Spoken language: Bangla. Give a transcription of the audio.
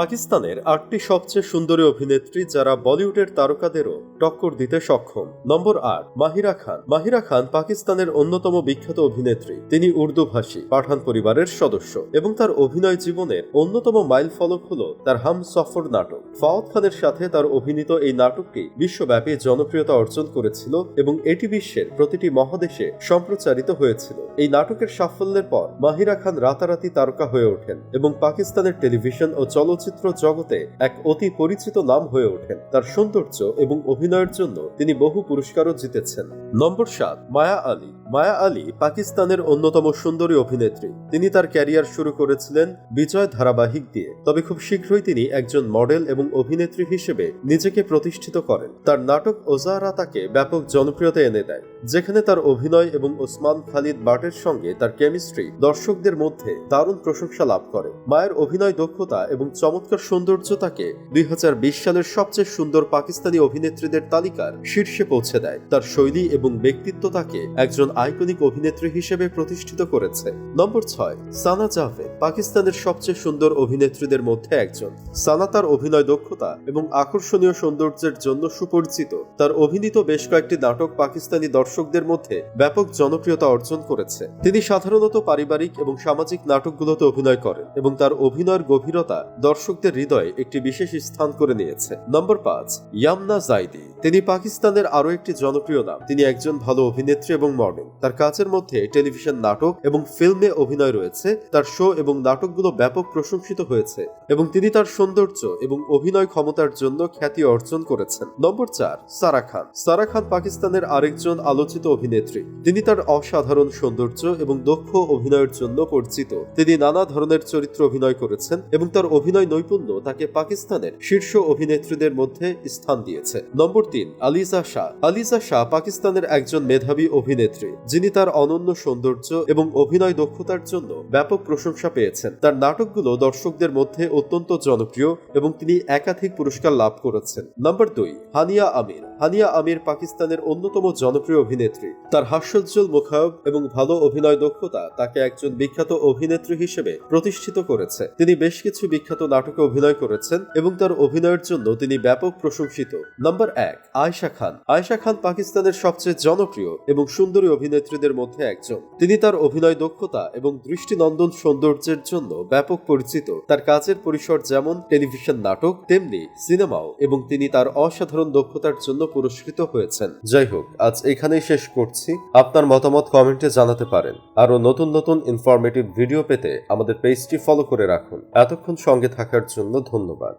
পাকিস্তানের আটটি সবচেয়ে সুন্দরী অভিনেত্রী যারা বলিউডের তারকাদেরও টক্কর দিতে সক্ষম। নম্বর আট, মাহিরা খান। মাহিরা খান পাকিস্তানের অন্যতম বিখ্যাত অভিনেত্রী। তিনি উর্দু ভাষী পাঠান পরিবারের সদস্য এবং তার অভিনয় জীবনের অন্যতম মাইল ফলক হল তার হাম সফর নাটক। ফাওয়াদ খানের সাথে তার অভিনীত এই নাটকটি বিশ্বব্যাপী জনপ্রিয়তা অর্জন করেছিল এবং এটি বিশ্বের প্রতিটি মহাদেশে সম্প্রচারিত হয়েছিল। এই নাটকের সাফল্যের পর মাহিরা খান রাতারাতি তারকা হয়ে ওঠেন এবং পাকিস্তানের টেলিভিশন ও চলচ্চিত্র জগতে এক অতি পরিচিত নাম হয়ে ওঠেন। তার সৌন্দর্য এবং অভিনয়ের জন্য তিনি বহু পুরস্কারও জিতেছেন। নম্বর সাত, মায়া আলী। মায়া আলী পাকিস্তানের অন্যতম সুন্দরী অভিনেত্রী। তিনি তার ক্যারিয়ার শুরু করেছিলেন বিজয় ধারাবাহিক দিয়ে। তবে খুব শীঘ্রই তিনি একজন মডেল এবং অভিনেত্রী হিসেবে নিজেকে প্রতিষ্ঠিত করেন। তার নাটক ওজারা তাকে ব্যাপক জনপ্রিয়তা এনে দেয়, যেখানে তার অভিনয় এবং ওসমান খালিদ বাটের সঙ্গে তার কেমিস্ট্রি দর্শকদের মধ্যে দারুণ প্রশংসা লাভ করে। মায়ের অভিনয় দক্ষতা এবং চমৎকার সৌন্দর্য তাকে দুই হাজার বিশ সালের সবচেয়ে সুন্দর পাকিস্তানি অভিনেত্রীদের তালিকার শীর্ষে পৌঁছে দেয়। তার শৈলী এবং ব্যক্তিত্ব তাকে একজন আইকনিক অভিনেত্রী হিসেবে প্রতিষ্ঠিত করেছে। নম্বর ছয় সানা জাভেদ। পাকিস্তানের সবচেয়ে সুন্দর অভিনেত্রীদের মধ্যে একজন। সানা তার অভিনয় দক্ষতা এবং আকর্ষণীয় সৌন্দর্যের জন্য সুপরিচিত। তার অভিনীত বেশ কয়েকটি নাটক পাকিস্তানি দর্শকদের মধ্যে ব্যাপক জনপ্রিয়তা অর্জন করেছে। তিনি সাধারণত পারিবারিক এবং সামাজিক নাটকগুলোতে অভিনয় করেন এবং তার অভিনয়ের গভীরতা দর্শকদের হৃদয়ে একটি বিশেষ স্থান করে নিয়েছে। নম্বর পাঁচ, ইয়ামনা জাইদি। তিনি পাকিস্তানের আরও একটি জনপ্রিয় নাম। তিনি একজন ভালো অভিনেত্রী এবং মডেল। তার কাজের মধ্যে টেলিভিশন নাটক এবং ফিল্মে অভিনয় রয়েছে। তার শো এবং নাটকগুলো ব্যাপক প্রশংসিত হয়েছে, এবং তিনি তার সৌন্দর্য এবং অভিনয় ক্ষমতার জন্য খ্যাতি অর্জন করেছেন। নম্বর চার, সারা খান। সারা খান পাকিস্তানের আরেকজন আলোচিত অভিনেত্রী। তিনি তার অসাধারণ সৌন্দর্য এবং দক্ষ অভিনয়ের জন্য পরিচিত। তিনি নানা ধরনের চরিত্র অভিনয় করেছেন এবং তার অভিনয় নৈপুণ্য তাকে পাকিস্তানের শীর্ষ অভিনেত্রীদের মধ্যে স্থান দিয়েছে। নম্বর তিন, আলিজা শাহ। আলিজা শাহ পাকিস্তানের একজন মেধাবী অভিনেত্রী। যিনি তার অনন্য সৌন্দর্য এবং অভিনয় দক্ষতার জন্য ব্যাপক প্রশংসা পেয়েছেন। তার নাটকগুলো দর্শকদের মধ্যে অত্যন্ত জনপ্রিয় এবং তিনি একাধিক পুরস্কার লাভ করেছেন। নাম্বার দুই, হানিয়া আমির। হানিয়া আমির পাকিস্তানের অন্যতম জনপ্রিয় অভিনেত্রী। তার হাস্যোজ্জ্বল মুখায়ব এবং ভালো অভিনয় দক্ষতা তাকে একজন বিখ্যাত অভিনেত্রী হিসেবে প্রতিষ্ঠিত করেছে। তিনি বেশ কিছু বিখ্যাত নাটকে অভিনয় করেছেন এবং তার অভিনয়ের জন্য তিনি ব্যাপক প্রশংসিত। নম্বর এক, আয়শা খান। আয়শা খান পাকিস্তানের সবচেয়ে জনপ্রিয় এবং সুন্দরী অভিনেত্রীদের মধ্যে একজন। তিনি তার অভিনয় দক্ষতা এবং দৃষ্টিনন্দন সৌন্দর্যের জন্য ব্যাপক পরিচিত। তার কাজের পরিসর যেমন টেলিভিশন নাটক, তেমনি সিনেমাও এবং তিনি তার অসাধারণ দক্ষতার জন্য পুরস্কৃত হয়েছেন। যাই হোক আজ এখানেই শেষ করছি। আপনার মতামত কমেন্টে জানাতে পারেন। আরও নতুন নতুন ইনফরমেটিভ ভিডিও পেতে আমাদের পেজটি ফলো করে রাখুন। এতক্ষণ সঙ্গে থাকার জন্য ধন্যবাদ।